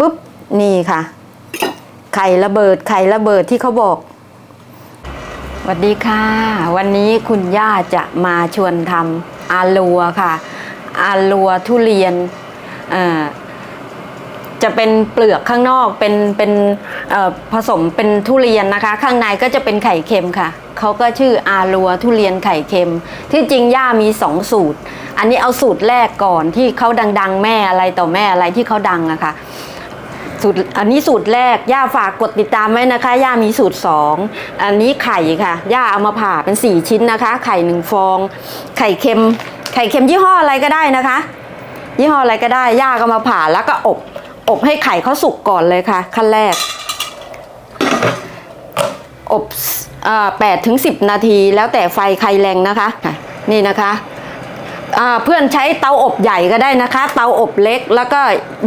ปุ๊บนี่ค่ะ ไข่ระเบิดไข่ระเบิดที่เขาบอกสวัสดีค่ะ วันนี้คุณย่าจะมาชวนทำอาลัวค่ะ อาลัวทุเรียนจะเป็นเปลือกข้างนอกเป็นเป็นผสมเป็นทุเรียนนะคะ ข้างในก็จะเป็นไข่เค็มค่ะเขาก็ชื่ออาลัวทุเรียนไข่เค็ม ที่จริงย่ามีสองสูตร อันนี้เอาสูตรแรกก่อนที่เขาดัง ๆ แม่อะไรต่อแม่อะไรที่เขาดังอะค่ะ สูตรอันนี้สูตรแรก ย่าฝากกดติดตามไว้นะคะ ย่ามีสูตรสองอันนี้ไข่ค่ะ ย่าเอามาผ่าเป็นสี่ชิ้นนะคะ ไข่หนึ่งฟอง ไข่เค็ม ไข่เค็มยี่ห้ออะไรก็ได้นะคะ ยี่ห้ออะไรก็ได้ ย่าก็มาผ่าแล้วก็อบ อบให้ไข่เขาสุกก่อนเลยค่ะ ขั้นแรก อบแปดถึงสิบนาทีแล้วแต่ไฟใครแรงนะคะ นี่นะคะ เพื่อนใช้เตาอบใหญ่ก็ได้นะคะ เตาอบเล็ก แล้วก็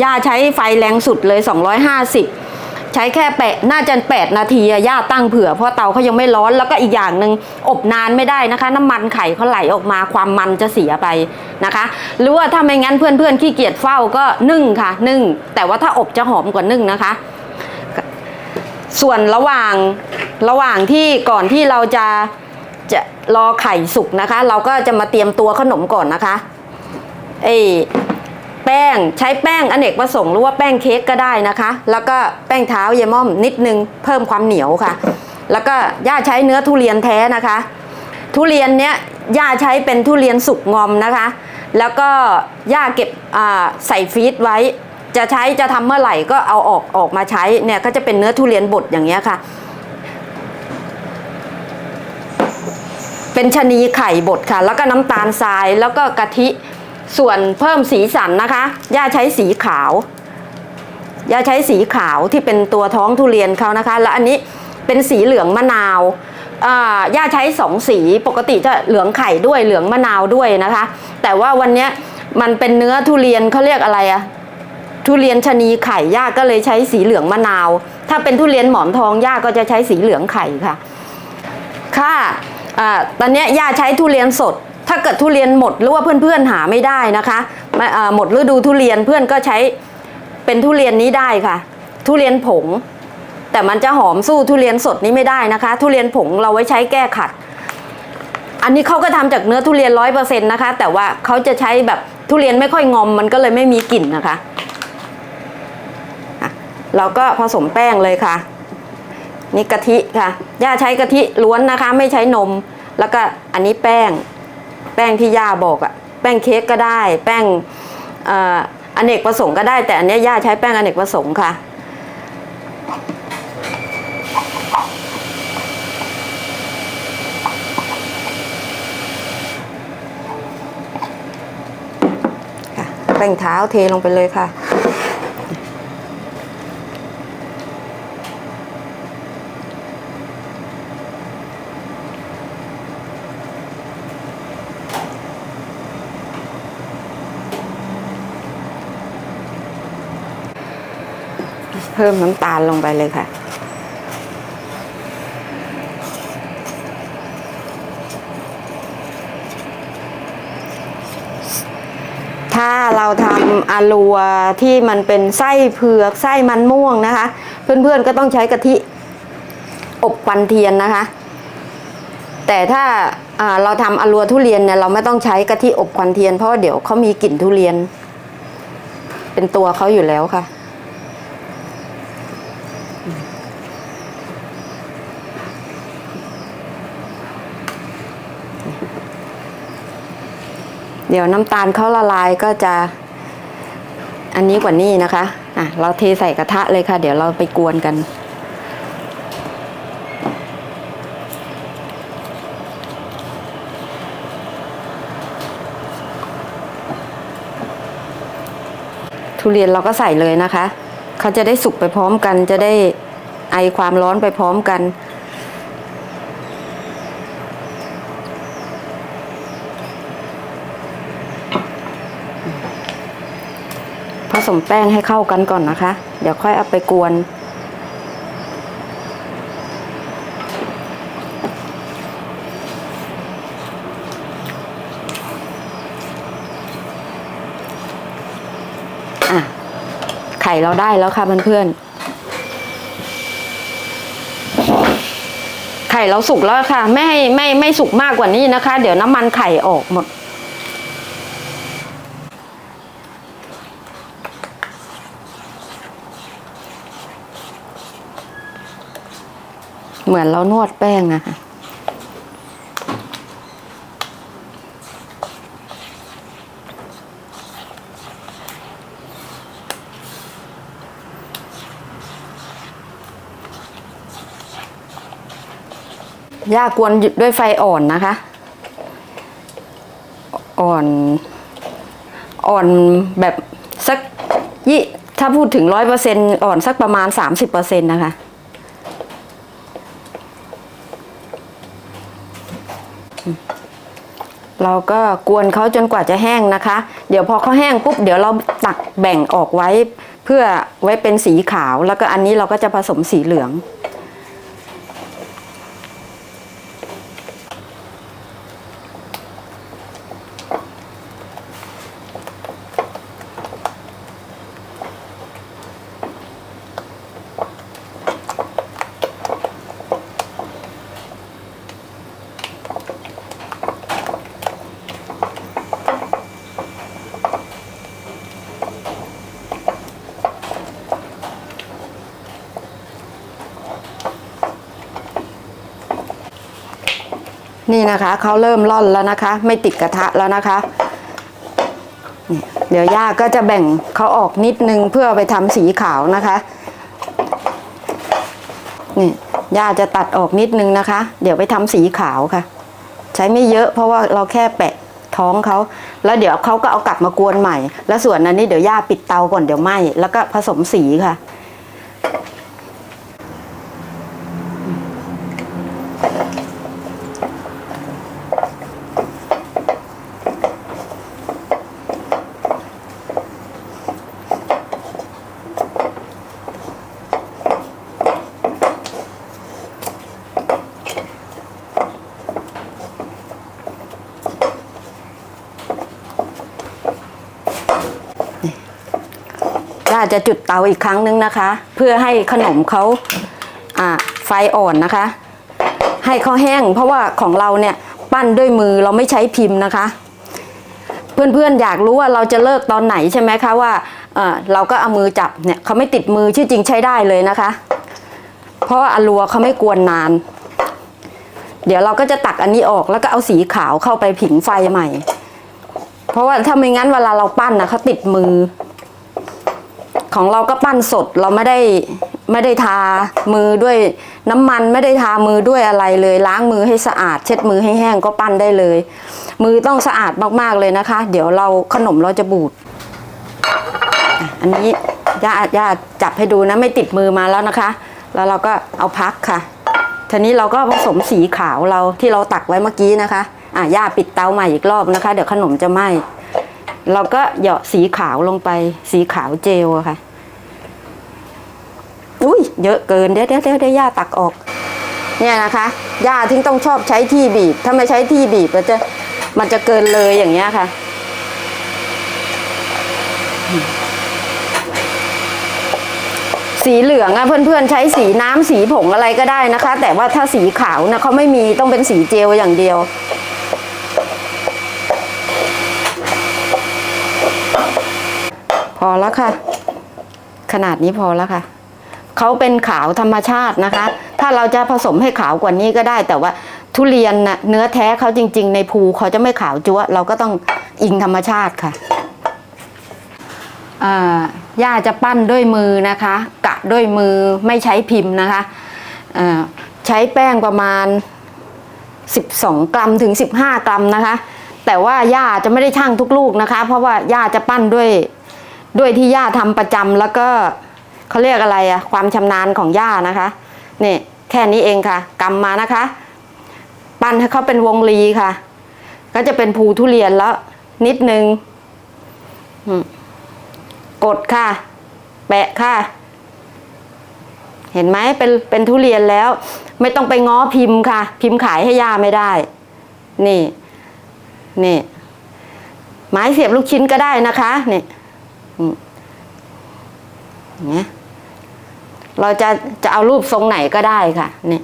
ย่าใช้ไฟแรงสุดเลย 250 ใช้แค่แปะน่าจะ8นาทีย่าตั้งเผื่อเพราะเตาเขายังไม่ร้อนแล้วก็อีกอย่างหนึ่งอบนานไม่ได้นะคะ น้ำมันไข่เขาไหลออกมาความมันจะเสียไปนะคะ หรือว่าถ้าไม่งั้นเพื่อนๆขี้เกียจเฝ้าก็นึ่งค่ะ นึ่ง แต่ว่าถ้าอบจะหอมกว่านึ่งนะคะ ส่วนระหว่างระหว่างที่ก่อนที่เราจะ จะรอไข่สุกนะคะ เราก็จะมาเตรียมตัวขนมก่อนนะคะเอแป้งใช้แป้งอเนกประสงค์หรือว่าแป้งเค้กก็ได้นะคะ แล้วก็แป้งเท้าเยม่อมนิดนึงเพิ่มความเหนียวค่ะ แล้วก็ย่าใช้เนื้อทุเรียนแท้นะคะ ทุเรียนเนี้ยย่าใช้เป็นทุเรียนสุกงอมนะคะ แล้วก็ย่าเก็บใส่ฟรีซไว้ จะใช้จะทำเมื่อไหร่ก็เอาออกออกมาใช้เนี่ยก็จะเป็นเนื้อทุเรียนบดอย่างเงี้ยค่ะ เป็นชะนีไข่บดค่ะ แล้วก็น้ำตาลทรายแล้วก็กะทิส่วนเพิ่มสีสันนะคะ ย่าใช้สีขาว ย่าใช้สีขาวที่เป็นตัวท้องทุเรียนเขานะคะ แล้วอันนี้เป็นสีเหลืองมะนาวอ่าย่าใช้สองสีปกติจะเหลืองไข่ด้วยเหลืองมะนาวด้วยนะคะ แต่ว่าวันนี้มันเป็นเนื้อทุเรียนเขาเรียกอะไรอะทุเรียนชะนีไข่ย่าก็เลยใช้สีเหลืองมะนาว ถ้าเป็นทุเรียนหมอนทองย่าก็จะใช้สีเหลืองไข่ค่ะ ค่ะ อ่าตอนนี้ย่าใช้ทุเรียนสด ถ้าเกิดทุเรียนหมดหรือว่าเพื่อนๆหาไม่ได้นะคะหมดฤดูทุเรียนเพื่อนก็ใช้เป็นทุเรียนนี้ได้ค่ะ ทุเรียนผง แต่มันจะหอมสู้ทุเรียนสดนี้ไม่ได้นะคะ ทุเรียนผงเราไว้ใช้แก้ขัด อันนี้เขาก็ทำจากเนื้อทุเรียนร้อยเปอร์เซ็นต์นะคะ แต่ว่าเขาจะใช้แบบทุเรียนไม่ค่อยงอมมันก็เลยไม่มีกลิ่นนะคะ เราก็ผสมแป้งเลยค่ะ นี่กะทิค่ะ ย่าใช้กะทิล้วนนะคะ ไม่ใช้นม แล้วก็อันนี้แป้ง แป้งที่ย่าบอกอะแป้งเค้กก็ได้ แป้งเอ่ออเนกประสงค์ก็ได้ แต่อันนี้ย่าใช้แป้งอเนกประสงค์ค่ะค่ะแป้งเท้าเทลงไปเลยค่ะ เพิ่มน้ำตาลลงไปเลยค่ะ ถ้าเราทำอาลัวที่มันเป็นไส้เผือกไส้มันม่วงนะคะ เพื่อนๆก็ต้องใช้กะทิอบควันเทียนนะคะ แต่ถ้าเราทำอาลัวทุเรียนเนี่ยเราไม่ต้องใช้กะทิอบควันเทียนเพราะว่าเดี๋ยวเขามีกลิ่นทุเรียน เป็นตัวเขาอยู่แล้วค่ะ เดี๋ยวน้ำตาลเขาละลายก็จะ อันนี้กว่านี้นะคะอะเราเทใส่กระทะเลยค่ะ เดี๋ยวเราไปกวนกันทุเรียนเราก็ใส่เลยนะคะ เขาจะได้สุกไปพร้อมกัน จะได้ไอความร้อนไปพร้อมกัน สมแป้งให้เข้ากันก่อนนะคะ เดี๋ยวค่อยเอาไปกวน ไข่เราได้แล้วค่ะเพื่อนๆ ไข่เราสุกแล้วค่ะ ไม่ให้ไม่ไม่สุกมากกว่านี้นะคะ เดี๋ยวน้ำมันไข่ออกหมด เหมือนเรานวดแป้งอะค่ะย่ากวนด้วยไฟอ่อนนะคะ อ่อน อ่อนแบบสักยี่ถ้าพูดถึงร้อยเปอร์เซ็นอ่อนสักประมาณสามสิบเปอร์เซ็นต์นะคะ เราก็กวนเขาจนกว่าจะแห้งนะคะ เดี๋ยวพอเขาแห้งปุ๊บเดี๋ยวเราตักแบ่งออกไว้ เพื่อไว้เป็นสีขาว แล้วก็อันนี้เราก็จะผสมสีเหลือง นี่นะคะเขาเริ่มร่อนแล้วนะคะ ไม่ติดกระทะแล้วนะคะ เดี๋ยวย่าก็จะแบ่งเขาออกนิดนึงเพื่อไปทำสีขาวนะคะนี่ย่าจะตัดออกนิดนึงนะคะ เดี๋ยวไปทำสีขาวค่ะ ใช้ไม่เยอะเพราะว่าเราแค่แปะท้องเขาแล้วเดี๋ยวเขาก็เอากลับมากวนใหม่ แล้วส่วนอันนี้เดี๋ยวย่าปิดเตาก่อนเดี๋ยวไหม้แล้วก็ผสมสีค่ะ จะจุดเตาอีกครั้งนึงนะคะ เพื่อให้ขนมเขาไฟอ่อนนะคะ ให้เขาแห้ง เพราะว่าของเราเนี่ยปั้นด้วยมือเราไม่ใช้พิมพ์นะคะ เพื่อนๆอยากรู้ว่าเราจะเลิกตอนไหนใช่ไหมคะว่าเอ่อเราก็เอามือจับเนี่ยเขาไม่ติดมือชื่อจริงใช้ได้เลยนะคะ เพราะว่าอลัวเขาไม่กวนนาน เดี๋ยวเราก็จะตักอันนี้ออกแล้วก็เอาสีขาวเข้าไปผิงไฟใหม่ เพราะว่าถ้าไม่งั้นเวลาเราปั้นนะเขาติดมือ ของเราก็ปั้นสดเราไม่ได้ไม่ได้ทามือด้วยน้ำมันไม่ได้ทามือด้วยอะไรเลย ล้างมือให้สะอาด เช็ดมือให้แห้งก็ปั้นได้เลย มือต้องสะอาดมากๆเลยนะคะ เดี๋ยวเราขนมเราจะบูดอันนี้ย่าย่าจับให้ดูนะไม่ติดมือมาแล้วนะคะ แล้วเราก็เอาพักค่ะทีนี้เราก็ผสมสีขาวเราที่เราตักไว้เมื่อกี้นะคะอะย่าปิดเตาใหม่อีกรอบนะคะ เดี๋ยวขนมจะไหม้ เราก็เหยาะสีขาวลงไป สีขาวเจลอะค่ะ อุ้ยเยอะเกินเดี๋ยวเดี๋ยวเดี๋ยวเดี๋ยวย่าตักออก เนี่ยนะคะย่าทิ้งต้องชอบใช้ที่บีบ ถ้าไม่ใช้ที่บีบมันจะมันจะเกินเลยอย่างเงี้ยค่ะ สีเหลืองอะเพื่อนๆใช้สีน้ำสีผงอะไรก็ได้นะคะ แต่ว่าถ้าสีขาวนะเขาไม่มีต้องเป็นสีเจลอย่างเดียว พอ แล้วค่ะ ขนาดนี้พอแล้วค่ะเขาเป็นขาวธรรมชาตินะคะ ถ้าเราจะผสมให้ขาวกว่านี้ก็ได้ แต่ว่าทุเรียนน่ะเนื้อแท้เขาจริง ๆ ในภูเขาจะไม่ขาวจั๊วเราก็ต้องอิงธรรมชาติค่ะย่าจะปั้นด้วยมือนะคะ กะด้วยมือไม่ใช้พิมพ์นะคะใช้แป้งประมาณ 12 กรัมถึง 15 กรัมนะคะ แต่ว่าย่าจะไม่ได้ชั่งทุกลูกนะคะ เพราะว่าย่าจะปั้นด้วย ด้วยที่ย่าทำประจำแล้วก็เขาเรียกอะไรอะความชำนาญของย่านะคะนี่แค่นี้เองค่ะกำมานะคะ ปั้นให้เขาเป็นวงรีค่ะ ก็จะเป็นภูทุเรียนแล้ว นิดนึงกดค่ะ แปะค่ะ เห็นไหมเป็นเป็นทุเรียนแล้ว ไม่ต้องไปง้อพิมพ์ค่ะ พิมพ์ขายให้ย่าไม่ได้ นี่ นี่ ไม้เสียบลูกชิ้นก็ได้นะคะนี่ เงี้ยเราจะจะเอารูปทรงไหนก็ได้ค่ะ เนี่ย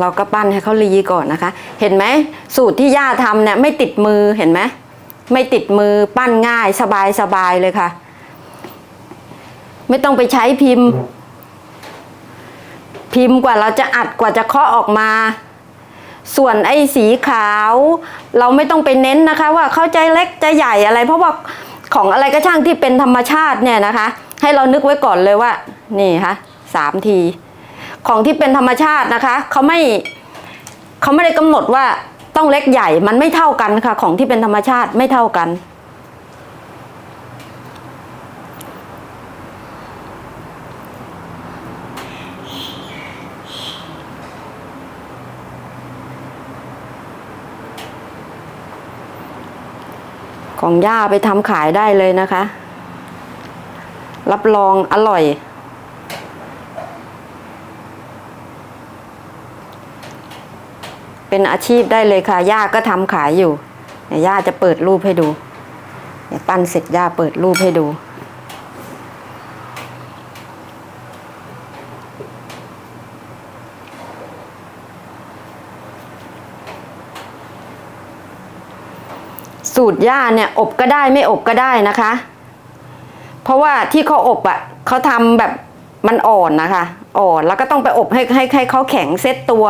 เราก็ปั้นให้เขารีก่อนนะคะ เห็นไหมสูตรที่ย่าทำเนี่ยไม่ติดมือเห็นไหมไม่ติดมือปั้นง่ายสบายสบายเลยค่ะ ไม่ต้องไปใช้พิมพ์ พิมพ์กว่าเราจะอัดกว่าจะเคาะออกมา ส่วนไอ้สีขาว เราไม่ต้องไปเน้นนะคะ ว่าเขาใจเล็กใจใหญ่อะไร เพราะว่าของอะไรก็ช่างที่เป็นธรรมชาติเนี่ยนะคะ ให้เรานึกไว้ก่อนเลยว่า นี่ค่ะสามที ของที่เป็นธรรมชาตินะคะเขาไม่เขาไม่ได้กำหนดว่าต้องเล็กใหญ่มันไม่เท่ากันค่ะ ของที่เป็นธรรมชาติไม่เท่ากัน ของย่าไปทำขายได้เลยนะคะ รับรองอร่อย เป็นอาชีพได้เลยค่ะ ย่าก็ทำขายอยู่ย่าจะเปิดรูปให้ดูปั้นเสร็จย่าเปิดรูปให้ดู สูตรย่าเนี่ยอบก็ได้ไม่อบก็ได้นะคะ เพราะว่าที่เขาอบอะ่ะเขาทำแบบมันอ่อนนะคะ อ่อนแล้วก็ต้องไปอบให้ให้ให้เขาแข็งเซ็ตตัว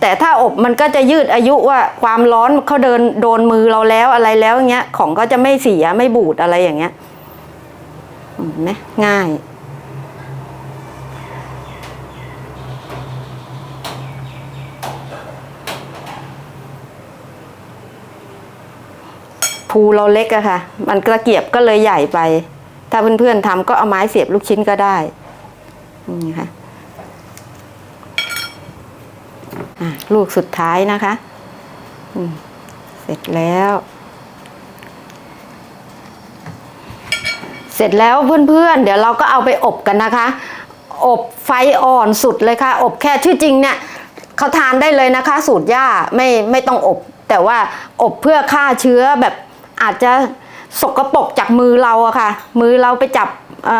แต่ถ้าอบมันก็จะยืดอายุว่าความร้อนเขาเดินโดนมือเราแล้วอะไรแล้วอย่างเงี้ยของก็จะไม่เสียไม่บูดอะไรอย่างเงี้ยเห็นไหมง่าย ภูเราเล็กอะค่ะ มันตะเกียบก็เลยใหญ่ไป ถ้าเพื่อนๆทำก็เอาไม้เสียบลูกชิ้นก็ได้นี่ค่ะลูกสุดท้ายนะคะเสร็จแล้ว เสร็จแล้วเพื่อนๆ เดี๋ยวเราก็เอาไปอบกันนะคะ อบไฟอ่อนสุดเลยค่ะ อบแค่ชื่อจริงเนี่ยเขาทานได้เลยนะคะ สูตรย่าไม่ไม่ต้องอบ แต่ว่าอบเพื่อฆ่าเชื้อแบบ อาจจะสกรปรกจากมือเราอะค่ะ มือเราไปจับอ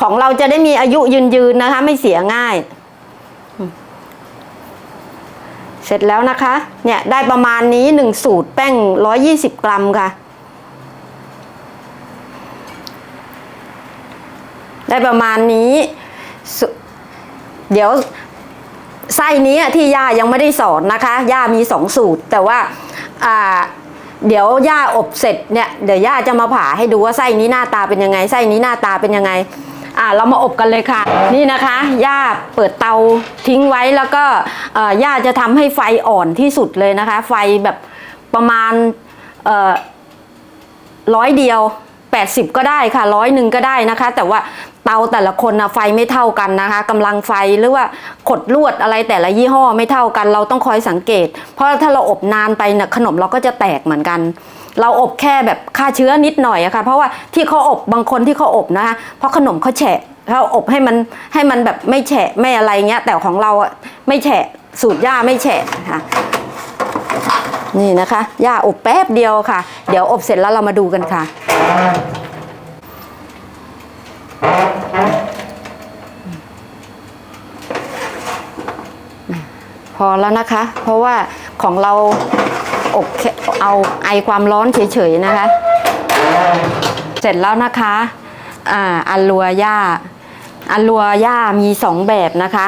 ของเราจะได้มีอายุยืนยืนๆนะคะ ไม่เสียง่าย เสร็จแล้วนะคะ เนี่ยได้ประมาณนี้หนึ่งสูตรแป้งร้อยี่สิบกรัมค่ะ ได้ประมาณนี้ เดี๋ยวไส้นี้ที่ย่ายังไม่ได้สอนนะคะ ย่ามีสองสูตรแต่ว่าอ่า เดี๋ยวย่าอบเสร็จเนี่ยเดี๋ยวย่าจะมาผ่าให้ดูว่าไส้นี้หน้าตาเป็นยังไงไส้นี้หน้าตาเป็นยังไงอ่าเรามาอบกันเลยค่ะ นี่นะคะย่าเปิดเตาทิ้งไว้แล้วก็ย่าจะทำให้ไฟอ่อนที่สุดเลยนะคะ ไฟแบบประมาณร้อยเดียว 80 ก็ได้ค่ะร้อยหนึ่งก็ได้นะคะ แต่ว่า เตาแต่ละคนนะไฟไม่เท่ากันนะคะกำลังไฟหรือว่าขดลวดอะไรแต่ละยี่ห้อไม่เท่ากัน เราต้องคอยสังเกต เพราะถ้าเราอบนานไปนะขนมเราก็จะแตกเหมือนกัน เราอบแค่แบบฆ่าเชื้อนิดหน่อยอะค่ะ เพราะว่าที่เขาอบบางคนที่เขาอบนะคะเพราะขนมเขาแฉะเขาอบให้มันให้มันแบบไม่แฉะไม่อะไรเงี้ย แต่ของเราอะไม่แฉะสูตรย่าไม่แฉะค่ะนี่นะคะย่าอบแป๊บเดียวค่ะ เดี๋ยวอบเสร็จแล้วเรามาดูกันค่ะ พอแล้วนะคะ เพราะว่าของเราอบเอาไอความร้อนเฉยๆนะคะ เสร็จแล้วนะคะอ่าอัลลัวย่าอัลลัวย่ามีสองแบบนะคะ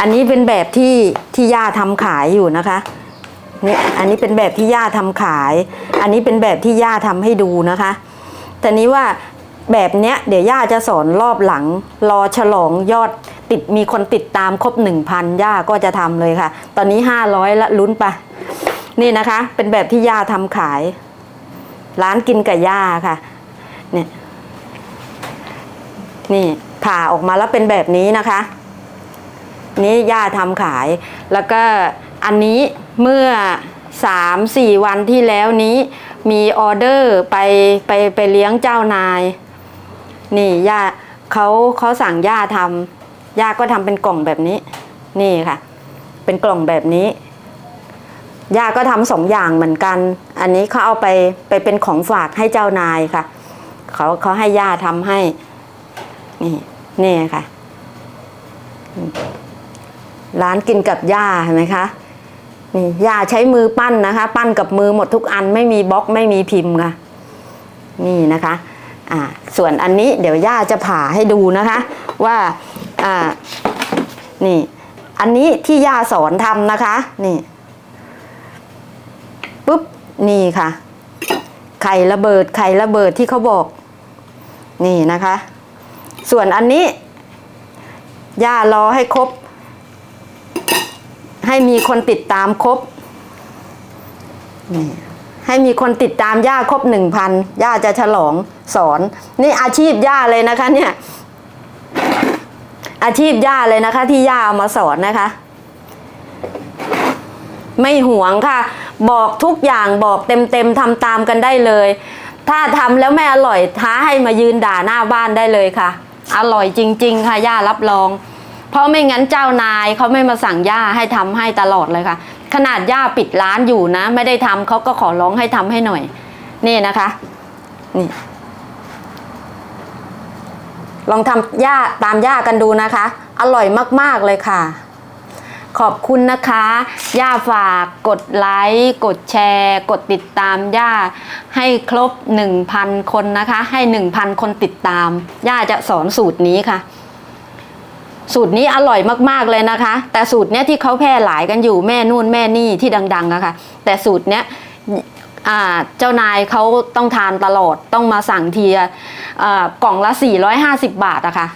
อันนี้เป็นแบบที่ที่ย่าทำขายอยู่นะคะเนี่ยอันนี้เป็นแบบที่ย่าทำขาย อันนี้เป็นแบบที่ย่าทำให้ดูนะคะแต่นี้ว่า แบบเนี้ยเดี๋ยวย่าจะสอนรอบหลัง รอฉลองยอดติดมีคนติดตามครบหนึ่งพันย่าก็จะทำเลยค่ะ ตอนนี้ห้าร้อยละลุ้นไปะนี่นะคะ เป็นแบบที่ย่าทำขาย ร้านกินกับย่าค่ะเนี่ยนี่ผ่าออกมาแล้วเป็นแบบนี้นะคะ นี่ย่าทำขาย แล้วก็อันนี้เมื่อสามสี่วันที่แล้วนี้มีออเดอร์ไปไปไปเลี้ยงเจ้านาย นี่ย่าเขาเขาสั่งย่าทำย่าก็ทำเป็นกล่องแบบนี้ นี่ค่ะ เป็นกล่องแบบนี้ย่าก็ทำสองอย่างเหมือนกัน อันนี้เขาเอาไปไปเป็นของฝากให้เจ้านายค่ะเขาเขาให้ย่าทำให้ นี่นี่ค่ะ ร้านกินกับย่าเห็นไหมคะนี่ย่าใช้มือปั้นนะคะ ปั้นกับมือหมดทุกอันไม่มีบล็อกไม่มีพิมพ์ค่ะ นี่นะคะ อ่าส่วนอันนี้เดี๋ยวย่าจะผ่าให้ดูนะคะว่าอ่านี่ อันนี้ที่ย่าสอนทำนะคะ นี่ปุ๊บนี่ค่ะ ไข่ระเบิดไข่ระเบิดที่เขาบอก นี่นะคะ ส่วนอันนี้ย่ารอให้ครบ ให้มีคนติดตามครบนี่ ให้มีคนติดตามย่าครบหนึ่งพันย่าจะฉลองสอน นี่อาชีพย่าเลยนะคะ เนี่ย อาชีพย่าเลยนะคะ ที่ย่าเอามาสอนนะคะ ไม่หวงค่ะ บอกทุกอย่างบอกเต็มๆทำตามกันได้เลย ถ้าทำแล้วไม่อร่อยท้าให้มายืนด่าหน้าบ้านได้เลยค่ะ อร่อยจริง ๆ ค่ะย่ารับรอง เพราะไม่งั้นเจ้านายเขาไม่มาสั่งย่าให้ทำให้ตลอดเลยค่ะ ขนาดย่าปิดร้านอยู่นะ ไม่ได้ทำเขาก็ขอร้องให้ทำให้หน่อย นี่นะคะ นี่ ลองทำย่าตามย่ากันดูนะคะ อร่อยมาก ๆ เลยค่ะ ขอบคุณนะคะ ย่าฝากกดไลค์กดแชร์ กดติดตามย่าให้ครบ 1,000 คนนะคะ ให้ 1,000 คนติดตาม ย่าจะสอนสูตรนี้ค่ะ สูตรนี้อร่อยมากๆเลยนะคะ แต่สูตรเนี้ยที่เขาแพร่หลายกันอยู่แม่นู่นแม่นี่ที่ดังๆนะคะแต่สูตรเนี้ยเจ้านายเขาต้องทานตลอดต้องมาสั่งทีอ่ากล่องละ 450 บาทอะค่ะ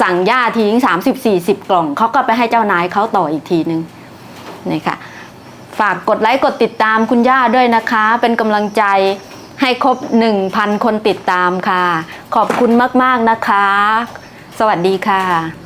สั่งย่าทิ้ง 30-40 กล่องเขาก็ไปให้เจ้านายเขาต่ออีกทีนึงนี่ค่ะฝากกดไลค์กดติดตามคุณย่าด้วยนะคะ เป็นกำลังใจให้ครบ 1,000 คนติดตามค่ะ ขอบคุณมาก ๆ นะคะ สวัสดีค่ะ